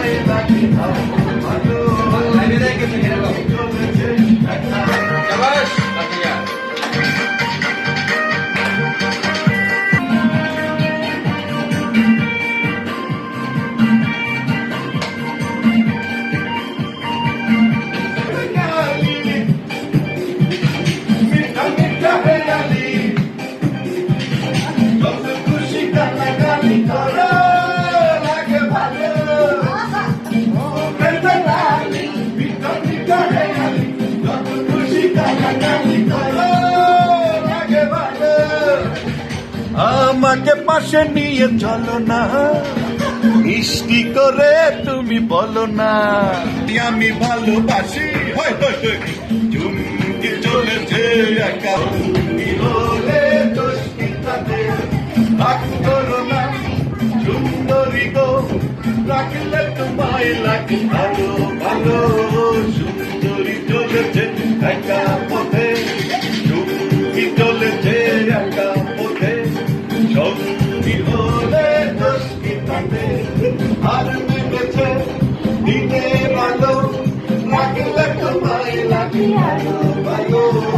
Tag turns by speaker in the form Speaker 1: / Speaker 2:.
Speaker 1: তোমায় লাগে আমাকে পাশে নিয়ে চলো না। মিষ্টি করে তুমি বলো না। আমি ভালোবাসি। চুমকে চলেছে একা। তুমি হলে দোষী তাদের। রাগ করো না। সুন্দরী গো, রাখলে তোমায় লাগে ভালো। লাগে